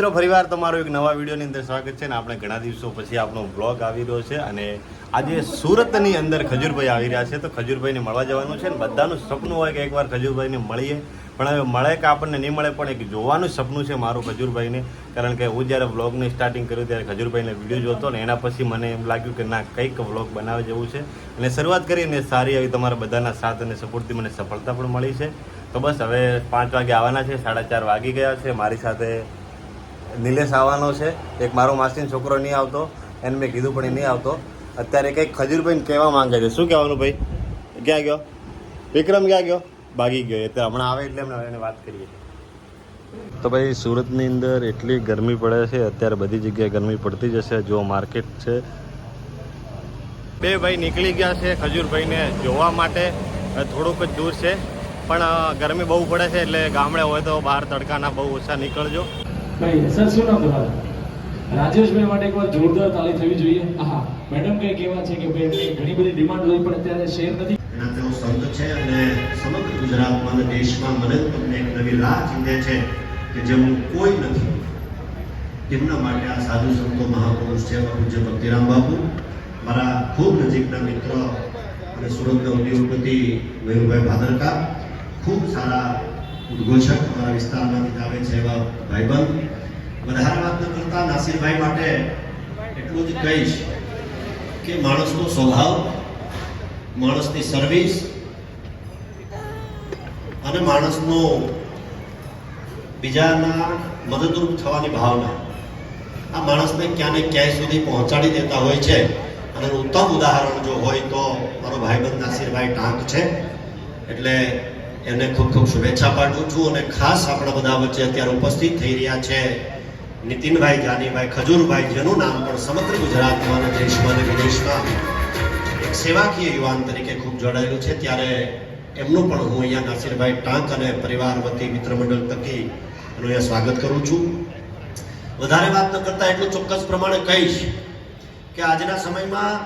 મિત્રો, ફરીવાર તમારો એક નવા વિડીયોની અંદર સ્વાગત છે અને આપણે ઘણા દિવસો પછી આપણો બ્લોગ આવી રહ્યો છે અને આજે સુરતની અંદર ખજૂરભાઈ આવી રહ્યા છે. તો ખજૂરભાઈને મળવા જવાનું છે ને બધાનું સપનું હોય કે એકવાર ખજૂરભાઈને મળીએ. પણ હવે મળે કે આપણને નહીં મળે પણ એક જોવાનું સપનું છે મારું ખજૂરભાઈને. કારણ કે હું જ્યારે વ્લોગની સ્ટાર્ટિંગ કર્યું ત્યારે ખજૂરભાઈને વીડિયો જોતો ને એના પછી મને એમ લાગ્યું કે ના, કંઈક વ્લોગ બનાવે જેવું છે. અને શરૂઆત કરીને સારી આવી તમારા બધાના સાથ અને સપોર્ટથી મને સફળતા પણ મળી છે. તો બસ હવે પાંચ વાગે આવવાના છે, સાડા ચાર વાગી ગયા છે. મારી સાથે નિલેશ આવવાનો છે. એક મારો માસીનો છોકરો નહીં આવતો. એને મેં કીધું પણ એ નહીં આવતો. અત્યારે કંઈક ખજૂરભાઈને કહેવા માંગે છે. શું કહેવાનું ભાઈ? ક્યાં ગયો? વિક્રમ ક્યાં ગયો? ભાગી ગયો. એટલે હમણાં આવે એટલે અમે એને વાત કરીએ. તો ભાઈ, સુરતની અંદર એટલી ગરમી પડે છે. અત્યારે બધી જગ્યાએ ગરમી પડતી જશે. જો માર્કેટ છે. બે ભાઈ નીકળી ગયા છે ખજૂરભાઈને જોવા માટે. થોડુંક જ દૂર છે. પણ ગરમી બહુ પડે છે એટલે ગામડે હોય તો બહાર તડકાના બહુ ઓછા નીકળજો. ભાઈ સર શું નામ તમારું રાજેશભાઈ માટે એકવાર જોરદાર તાળી થવી જોઈએ. હા મેડમ કઈ કેવા છે કે ભાઈ ઘણી બધી ડિમાન્ડ હોય પણ અત્યારે શેર નથી? એના તેઓ સંત છે અને સમગ્ર ગુજરાતમાં અને દેશમાં મને તમને એક નવી રાહ ચીંધે છે કે જેવું કોઈ નથી. તેમના માટે આ સાધુ સંતો મહાપુરુષ છે પૂજ્ય ભક્તિરામ બાપુ મારા ખૂબ નજીકના મિત્ર અને સુરતના ઉદ્યોગપતિ મયુરભાઈ ભાદરકા ખૂબ સારા ઉદ્ઘોષક અમારા વિસ્તારમાંથી આવે છે એવા ભાઈબંધ વધારે વાત ન કરતા નાસિરભાઈ માટે એટલું જ કહીશ કે માણસનો સ્વભાવ, માણસની સર્વિસ અને માણસનો બીજાના મદદરૂપ થવાની ભાવના. આ માણસને ક્યાં ક્યાંય સુધી પહોંચાડી દેતા હોય છે. અને ઉત્તમ ઉદાહરણ જો હોય તો મારો ભાઈબંધ નાસિરભાઈ ટાંક છે. એટલે એને ખૂબ ખૂબ શુભેચ્છા પાઠવું છું અને ખાસ આપણા બધા વચ્ચે અત્યારે ઉપસ્થિત થઈ રહ્યા છે નીતિનભાઈ જાનીભાઈ ખજૂરભાઈ જેનું નામ પણ સમગ્ર ગુજરાતમાં અને દેશમાં અને વિદેશમાં એક સેવાકીય યુવાન તરીકે ખૂબ જોડાયેલું છે. ત્યારે એમનું પણ હું અહીંયા નાસિરભાઈ ટાંક અને પરિવાર વતી મિત્ર મંડળ થકી એનું અહીંયા સ્વાગત કરું છું. વધારે વાત ન કરતા એટલું ચોક્કસ પ્રમાણે કહીશ કે આજના સમયમાં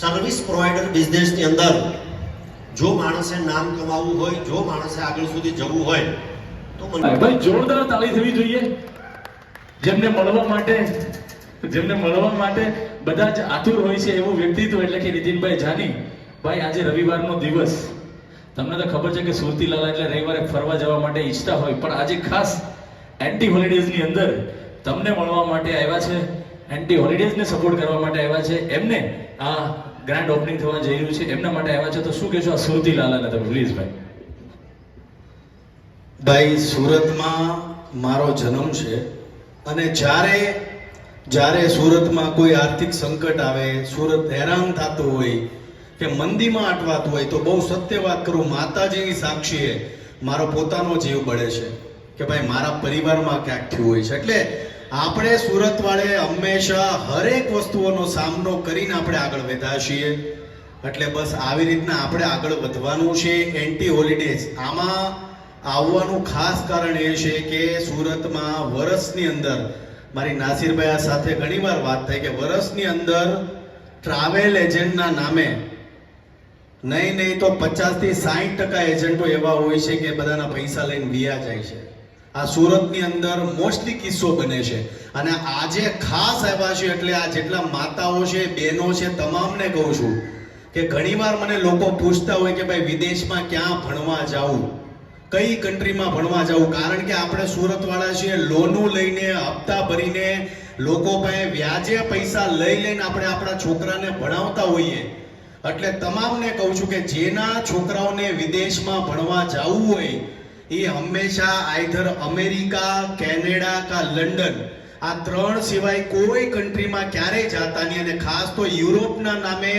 સર્વિસ પ્રોવાઈડર બિઝનેસની અંદર જો માણસે નામ કમાવવું હોય, જો માણસે આગળ સુધી જવું હોય ભાઈ જોરદાર તાળી થવી જોઈએ. જેમને મળવા માટે જેમને મળવા માટે બધા જ આતુર હોય છે એવું વ્યક્તિત્વ એટલે કે નીતિનભાઈ જાની ભાઈ આજે રવિવારનો દિવસ. તમને તો ખબર છે કે સુરતીલાલા એટલે રવિવારે ફરવા જવા માટે ઈચ્છતા હોય પણ આજે ખાસ એન્ટી હોલિડેઝની અંદર તમને મળવા માટે આવ્યા છે એન્ટી હોલિડેઝને સપોર્ટ કરવા માટે આવ્યા છે. એમને આ ગ્રાન્ડ ઓપનિંગ થવા જઈ રહ્યું છે. એમના માટે આવ્યા છે. તો શું કહેશો આ સુરતીલાલાને તમે પ્લીઝ ભાઈ? ભાઈ, સુરતમાં મારો જન્મ છે અને જ્યારે જ્યારે સુરતમાં કોઈ આર્થિક સંકટ આવે, સુરત હેરાન થતું હોય કે મંદીમાં અટવાતું હોય, તો બહુ સત્ય વાત કરું, માતાજીની સાક્ષીએ મારો પોતાનો જીવ બળે છે કે ભાઈ, મારા પરિવારમાં ક્યાંક થયું હોય છે. એટલે આપણે સુરત વાળે હંમેશા હરેક વસ્તુઓનો સામનો કરીને આપણે આગળ વધ્યા છીએ. એટલે બસ આવી રીતના આપણે આગળ વધવાનું છે. એન્ટી હોલિડેઝ આમાં આવવાનું ખાસ કારણ એ છે કે સુરતમાં વરસની અંદર મારી નાસિરભાઈ સાથે ઘણીવાર વાત થઈ કે વરસની અંદર ટ્રાવેલ એજન્ટના નામે નહીં નહીં તો પચાસથી સાહીઠ ટકા એજન્ટો એવા હોય છે કે બધાના પૈસા લઈને વિયા જાય છે. આ સુરતની અંદર મોસ્ટલી કિસ્સો બને છે. અને આજે ખાસ આવ્યા છે એટલે આ જેટલા માતાઓ છે, બહેનો છે, તમામને કહું છું કે ઘણીવાર મને લોકો પૂછતા હોય કે ભાઈ વિદેશમાં ક્યાં ભણવા જાવું કઈ કન્ટ્રીમાં ભણવા જવું કારણ કે આપણે સુરત વાળા છીએ, લોનું લઈને, હપ્તા ભરીને લોકો પાસે વ્યાજે પૈસા લઈ લઈને આપણે આપણા છોકરાને ભણાવતા હોઈએ. એટલે તમામને કહું છું કે જેના છોકરાઓને વિદેશમાં ભણવા જવું હોય, એ હંમેશા આઈધર અમેરિકા, કેનેડા કા લંડન, આ ત્રણ સિવાય કોઈ કન્ટ્રીમાં ક્યારેય જાતા નહીં. અને ખાસ તો યુરોપના નામે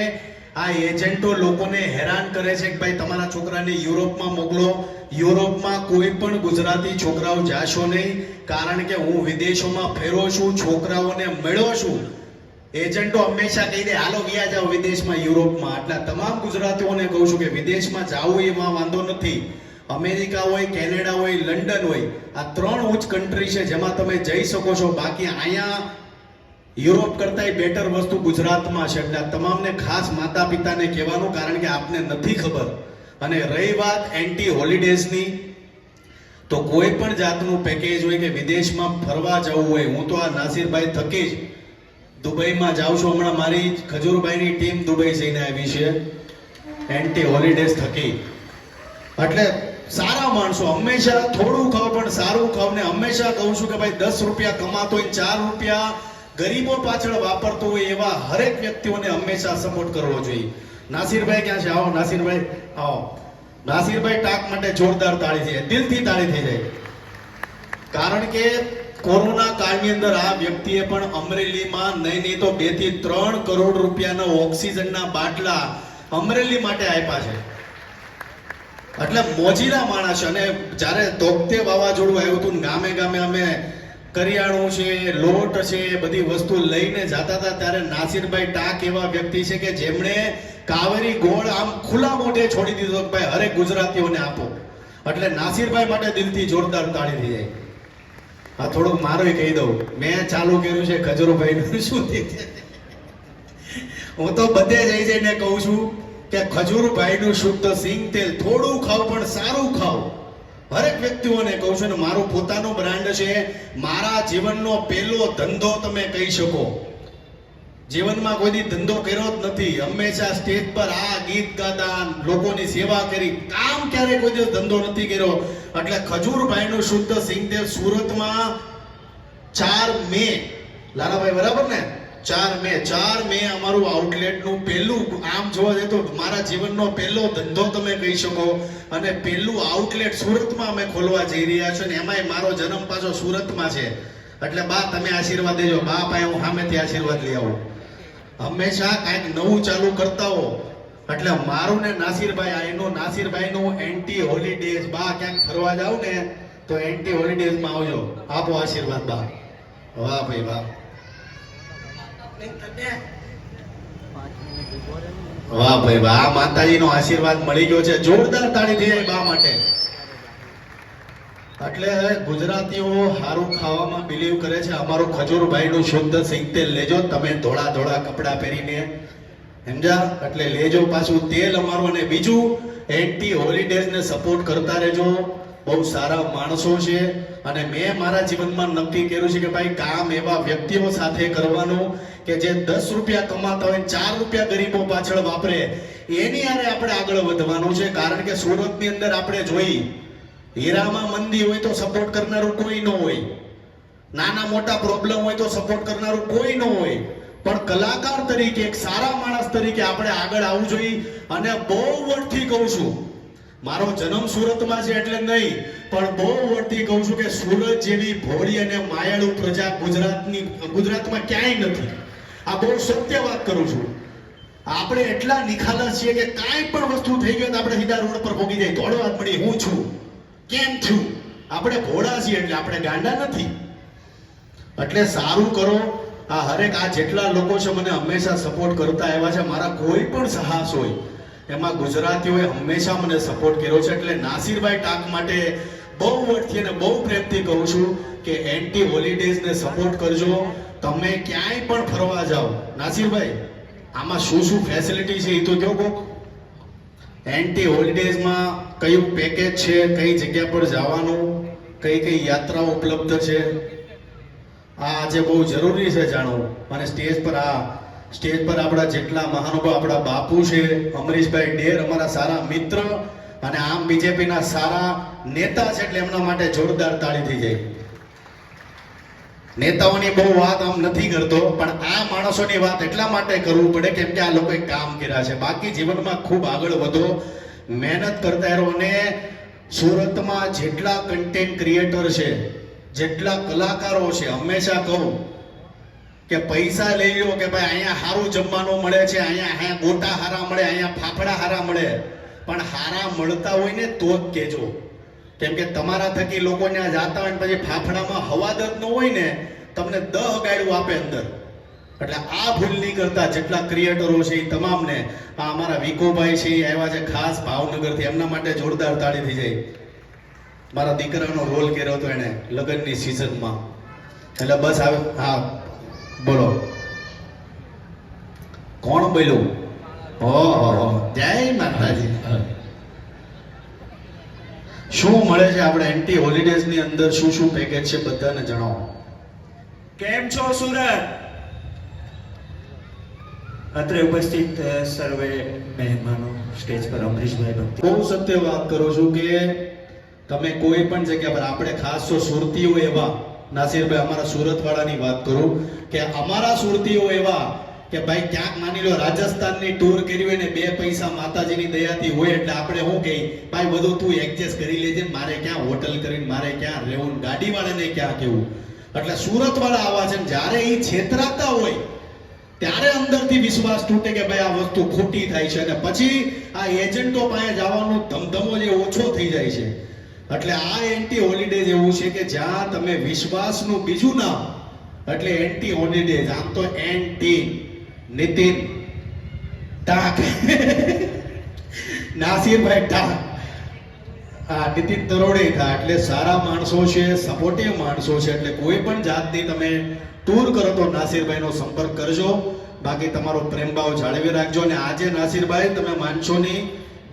આ એજન્ટો લોકોને હેરાન કરે છે કે ભાઈ તમારા છોકરાને યુરોપમાં મોકલો. યુરોપમાં કોઈ પણ ગુજરાતી છોકરાઓ જાશો નહીં, કારણ કે હું વિદેશોમાં ફેરો છું, છોકરાઓને મળ્યો છું. એજન્ટો હંમેશા કહી દે હાલો, ગયા જાઓ વિદેશમાં, યુરોપમાં. એટલે તમામ ગુજરાતીઓને કહું છું કે, વિદેશમાં જાવું એમાં વાંધો નથી. અમેરિકા હોય, કેનેડા હોય, લંડન હોય, આ ત્રણ ઉચ્ચ કન્ટ્રી છે જેમાં તમે જઈ શકો છો. બાકી અહીંયા યુરોપ કરતાંય બેટર વસ્તુ ગુજરાતમાં છે. એટલે તમામને ખાસ માતા પિતાને કહેવાનું, કારણ કે આપને નથી ખબર. અને રહી વાત એન્ટી હોલિડેઝની તો કોઈ પણ જાતનું પેકેજ હોય કે વિદેશમાં ફરવા જવું હોય, હું તો આ નાસિરભાઈ થકી જ દુબઈમાં જાઉં છું. હમણાં મારી ખજૂરભાઈની ટીમ દુબઈ જઈને આવી છે એન્ટી હોલિડેઝ થકી. એટલે સારા માણસો, હંમેશા થોડું ખાવ, પણ સારું ખાવ ને હંમેશા કહું છું કે ભાઈ દસ રૂપિયા કમાતો હોય ચાર રૂપિયા ગરીબો પાછળ વાપરતો હોય એવા હરેક વ્યક્તિઓને હંમેશા સપોર્ટ કરવો જોઈએ. નાસિરભાઈ ક્યાં છે? આવો, નાસિરભાઈ. આવો. નાસિરભાઈ ટાક માટે જોરદાર તાળી જાય દિલથી તાળી થઈ જાય. કારણ કે કોરોના કાળની અંદર આ વ્યક્તિએ પણ અમરેલીમાં નહીં નહીં તો બેથી ત્રણ કરોડ રૂપિયાના ઓક્સિજનના બાટલા અમરેલી માટે આપ્યા છે. એટલે મોજીલા માણસ અને જ્યારે તોકતે વાવાઝોડું આવ્યું હતું ગામે ગામે અમે કરિયાણું છે, લોટ છે, બધી વસ્તુ લઈને જતા હતા ત્યારે નાસિરભાઈ ટાક એવા વ્યક્તિ છે કે જેમણે કાવેરી ગોળ આમ ખુલ્લા મોઢે છોડી દીધો ભાઈ હરેક ગુજરાતીઓને આપો. એટલે નાસિરભાઈ માટે દિલથી જોરદાર તાળી થઈ જાય. હા થોડુંક મારું કહી દઉં. મેં ચાલુ કર્યું છે ખજૂરભાઈ શું? હું તો બધે જઈ જઈને કહું છું કે ખજૂરભાઈનું શુદ્ધ સિંગ તેલ થોડું ખાવ, પણ સારું ખાવ. હરેક વ્યક્તિઓને કહું છું મારું પોતાનું બ્રાન્ડ છે. મારા જીવનનો પહેલો ધંધો તમે કહી શકો. જીવનમાં કોઈ ધંધો કર્યો જ નથી. હંમેશા સ્ટેજ પર આ ગીત ગાતા, લોકોની સેવા કરી. કામ ક્યારે કોઈ દિવસ ધંધો નથી કર્યો. એટલે ખજૂરભાઈનું શુદ્ધ સિંગ તેલ સુરતમાં ચાર મે. લાલાભાઈ, બરાબર ને? ચાર મે ચાર મે અમારું આઉટલેટનું પહેલું આમ જોવા જઈએ તો મારા જીવનનો પહેલો ધંધો તમે કહી શકો. અને પહેલું આઉટલેટ સુરતમાં અમે ખોલવા જઈ રહ્યા છે ને એમાંય મારો જન્મ પાછો સુરતમાં છે. એટલે બા, તમે આશીર્વાદ દેજો. બા પાસે હું સામેથી આશીર્વાદ લઈ આવું. હંમેશા કાંઈક નવું ચાલુ કરતા હો. એટલે મારું ને નાસિરભાઈ, આ એનું નાસિરભાઈનું એન્ટી હોલિડેઝ બા, ક્યાંક ફરવા જાવ ને તો એન્ટી હોલિડેઝમાં આવજો. આપો આશીર્વાદ બા. વાહ ભાઈ, વાહ. વાહ ભાઈ વાહ માતાજીનો આશીર્વાદ મળી ગયો છે. જોરદાર તાળી થઈ બા માટે. એટલે ગુજરાતીઓ સારું ખાવામાં બિલીવ કરે છે. અમારું ખજૂરભાઈનું શુદ્ધ સિંગ તેલ લેજો. તમે ધોળા ધોળા કપડાં પહેરીને, સમજ્યા? એટલે લેજો પાછું. તેલ અમારું અને બીજું એન્ટી હોલિડેઝ ને સપોર્ટ કરતા રહેજો. બહુ સારા માણસો છે અને મેં મારા જીવનમાં નક્કી કર્યું છે કે ભાઈ કામ એવા વ્યક્તિઓ સાથે કરવાનું કે જે દસ રૂપિયા કમાતા હોય, ચાર રૂપિયા ગરીબો પાછળ વાપરે, એની આરે આપણે આગળ વધવાનું છે. કારણ કે સુરતની અંદર આપણે જોઈ, હીરામાં મંદી હોય તો સપોર્ટ કરનારું કોઈ ન હોય. નાના મોટા પ્રોબ્લેમ હોય તો સપોર્ટ કરનારું કોઈ ન હોય. પણ કલાકાર તરીકે, એક સારા માણસ તરીકે આપણે આગળ આવવું જોઈએ. અને બહુ વર્ષથી કહું છું મારો જન્મ સુરતમાં છે એટલે નહીં, પણ બહુ વર્ષથી કહું છું કે સુરત જેવી ભોળી અને માયાળુ પ્રજા ગુજરાતની, ગુજરાતમાં ક્યાંય નથી. આ બહુ સત્ય વાત કરું છું. આપણે એટલા નિખાલસ છીએ કે કાંઈ પણ વસ્તુ થઈ ગઈ તો આપણે સીધા રોડ પર ભોગી જાય દોડો હાથ હું છું? કેમ છું? આપણે ભોળા છીએ એટલે આપણે ગાંડા નથી. એટલે સારું કરો. આ હરેક આ જેટલા લોકો છે, મને હંમેશા સપોર્ટ કરતા આવ્યા છે. મારા કોઈ પણ સાહસ હોય એમાં ગુજરાતીઓએ હંમેશા મને સપોર્ટ કર્યો છે. એટલે નાસિરભાઈ ટાંક માટે બહુ વર્ષથી અને બહુ પ્રેમથી કહું છું કે એન્ટી હોલિડેઝ ને સપોર્ટ કરજો. તમે ક્યાંય પણ ફરવા જાઓ. નાસિરભાઈ, આમાં શું શું ફેસિલિટી છે એ તો કહો કોક. એન્ટી હોલિડેઝમાં કયું પેકેજ છે, કઈ જગ્યા પર જવાનું, કઈ કઈ યાત્રાઓ ઉપલબ્ધ છે? આ આજે બહુ જરૂરી છે જાણવું. અને સ્ટેજ પર આ સ્ટેજ પર આપણા જેટલા મહાનુભાવ, આપણા બાપુ છે, અમરીશભાઈ ડેર, અમારા સારા મિત્ર અને આમ બીજેપીના સારા નેતા છે એટલે એમના માટે જોરદાર તાળી થઈ જાય. નેતાઓની બહુ વાત આમ નથી કરતો, પણ આ માણસોની વાત એટલા માટે કરવું પડે કેમ કે આ લોકોએ કામ કર્યા છે. બાકી જીવનમાં ખૂબ આગળ વધો, મહેનત કરતા રહો અને સુરતમાં જેટલા કન્ટેન્ટ ક્રિએટર છે, જેટલા કલાકારો છે, હંમેશા કહું કે પૈસા લઈ લો કે ભાઈ અહીંયા સારું જમવાનું મળે છે, અહીંયા અહીંયા ગોટા હારા મળે, અહીંયા ફાફડા હારા મળે. પણ હારા મળતા હોય ને તો જ કહેજો. કેમ કે તમારા થકી લોકો ત્યાં જાતા હોય પછી ફાફડામાં હવાદ જ ન હોય ને, તમને દહ ગાયડું આપે અંદર. એટલે આ ભૂલ નહીં કરતા જેટલા ક્રિએટરો છે એ તમામને. આ અમારા વિકોભાઈ છે એ આવ્યા છે ખાસ ભાવનગરથી, એમના માટે જોરદાર તાળી થઈ જાય. મારા દીકરાનો રોલ કર્યો હતો એણે લગ્નની સિઝનમાં એટલે બસ આવે હા. બોલો. કોણ બોલ્યું? ઓહો જય માતાજી. શું મળે છે આપણે એન્ટી હોલિડેઝની અંદર? શું શું પેકેજ છે? બધાને જણાવો. કેમ છો સુરત? અત્રે ઉપસ્થિત સર્વે મહેમાનો સ્ટેજ પર અમરીશભાઈ ભક્તિ. બહુ સત્ય વાત કરું છું કે તમે કોઈ પણ જગ્યા પર આપણે ખાસ તો સુરતીઓ એવા નાસિરભાઈ, અમારા સુરત વાળાની વાત કરું કે અમારા સુરતીઓ એવા કે ભાઈ ક્યાંક માની લો રાજસ્થાનની ટૂર કરી હોય ને બે પૈસા માતાજીની દયાથી હોય એટલે આપણે શું કહી, ભાઈ, બધું તું એડજસ્ટ કરી લેજે મારે ક્યાં હોટલ કરીને, મારે ક્યાં રહેવું ને ગાડી વાળાને ક્યાં કેવું? એટલે સુરત વાળા આવા છે જ્યારે એ છેતરાતા હોય, ત્યારે અંદરથી વિશ્વાસ તૂટે કે ભાઈ આ વસ્તુ ખોટી થાય છે. અને પછી આ એજન્ટો પાસે જવાનો ધમધમો જે ઓછો થઈ જાય છે. એટલે આ એન્ટી હોલિડેઝ એવું છે કે જ્યાં તમે વિશ્વાસનું બીજું નામ, એટલે એન્ટી હોલિડેઝ આમ તો એન્ટી નીતિન ટાક નાસિરભાઈ ટાક આ નીતિન તરોડે થાય એટલે સારા માણસો છે સપોર્ટિવ માણસો છે, એટલે કોઈ પણ જાતની તમે ટૂર કરો તો નાસિરભાઈનો સંપર્ક કરજો. બાકી તમારો પ્રેમભાવ જાળવી રાખજો. અને આજે નાસિરભાઈ, તમે માનશો નહીં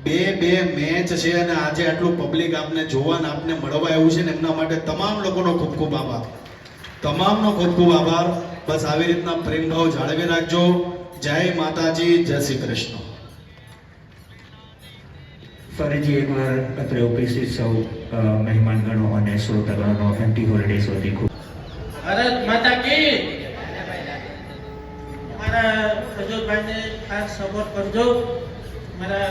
બે બે મેચ છે અને આજે આટલું પબ્લિક આપને જોવા આપને મળવા આવ્યું છે ને એમના માટે તમામ લોકોનો ખૂબ ખૂબ આભાર. તમામનો ખૂબ ખૂબ આભાર. બસ આવી રીતના પ્રેમભાવ જાળવી રાખજો. જય માતાજી જય શ્રી કૃષ્ણ. ફરીથી એકવાર અત્રે ઉપસ્થિત સૌ મહેમાનગણો અને શ્રોતાગણોનો એન્ટી હોલિડે સુધી ખૂબ ભારત માતા કી મારા ખજૂરભાઈને ખાસ સપોર્ટ કરજો. મારા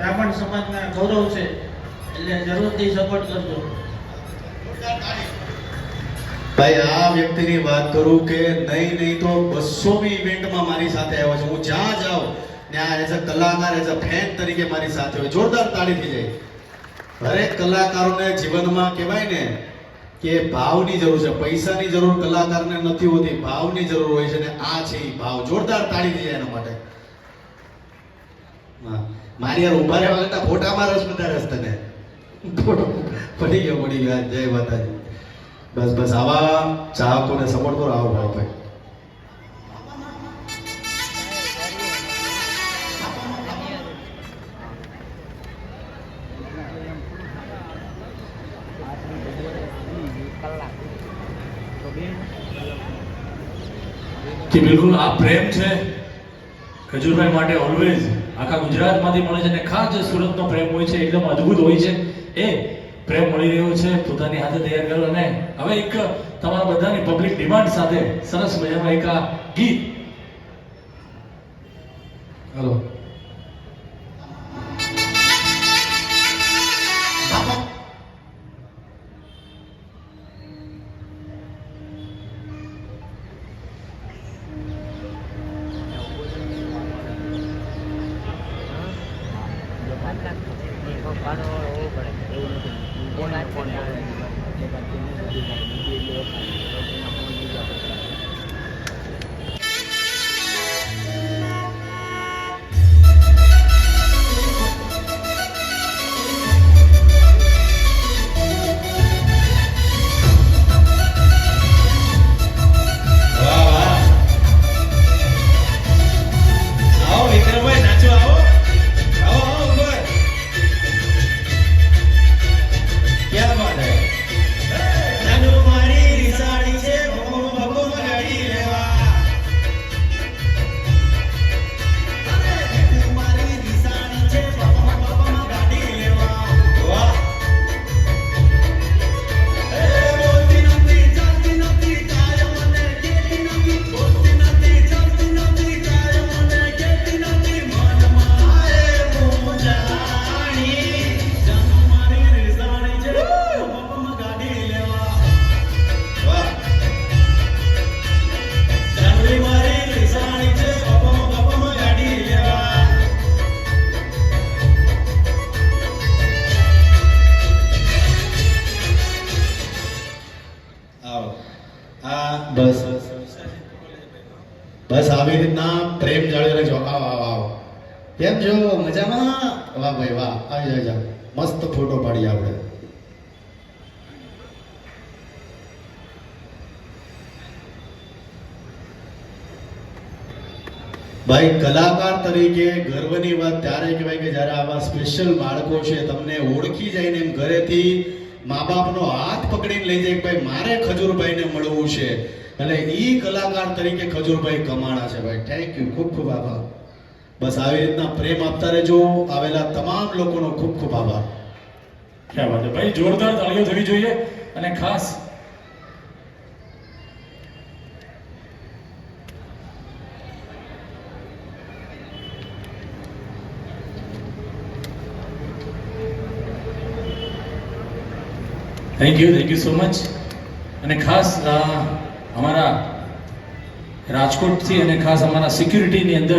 બ્રાહ્મણ સમાજના ગૌરવ છે, એટલે જરૂરથી સપોર્ટ કરજો. ભાઈ, આ વ્યક્તિની વાત કરું કે નહીં નહીં તો બસોમી ઇવેન્ટમાં મારી સાથે આવ્યો છે. હું જ્યાં જાઉં, ત્યાં એઝ અ કલાકાર, એઝ અ ફેન તરીકે મારી સાથે હોય જોરદાર તાળી થઈ જાય. દરેક કલાકારોને જીવનમાં કહેવાય ને કે ભાવની જરૂર છે. પૈસાની જરૂર કલાકારને નથી હોતી, ભાવની જરૂર હોય છે ને આ છે એ ભાવ. જોરદાર તાળી થઈ જાય એના માટે. હા. મારી યાર ઊભા રહેવા કરતા ફોટામાં રસ બધા રસ તને. ફોટો. પડી ગયો પડી ગયો. જય માતાજી. બસ બસ. આવા ચાહકોને સપોર્ટ કરો આવો ભાવ ભાઈ. કે બિલકુલ આ પ્રેમ છે ખજૂરભાઈ માટે ઓલવેઝ આખા ગુજરાતમાંથી મળે છે અને ખાસ સુરતનો પ્રેમ હોય છે, એકદમ અદ્ભુત હોય છે, એ પ્રેમ મળી રહ્યો છે, પોતાની હાથે તૈયાર કર્યો અને હવે એક તમારા બધાની પબ્લિક ડિમાન્ડ સાથે સરસ મજામાં એક ગીત. હલો. આ બસ. બસ આવી રીતના પ્રેમ જાળવી રાખજો આવો કેમ છો? મજામાં? વાહ ભાઈ વાહ. આવી જાય જાઓ. મસ્ત ફોટો પાડીએ આપણે. ભાઈ કલાકાર તરીકે ગર્વની વાત ત્યારે કહેવાય કે જ્યારે આવા સ્પેશિયલ બાળકો છે તમને ઓળખી જાય ને એમ ઘરેથી મા બાપનો હાથ પકડીને લઈ જાય ભાઈ મારે ખજૂરભાઈને મળવું છે? એટલે ઈ કલાકાર તરીકે ખજૂરભાઈ કમાણા છે ભાઈ. થેન્ક યુ ખૂબ ખૂબ આભાર. બસ આવી રીતના પ્રેમ આપતા રહેજો. આવેલા તમામ લોકોનો ખૂબ ખૂબ આભાર. ક્યાં ભાઈ જોરદાર તાળીઓ થવી જોઈએ અને ખાસ thank you thank you so much અને ખાસ અમારા રાજકોટથી અને ખાસ અમારા સિક્યુરિટીની અંદર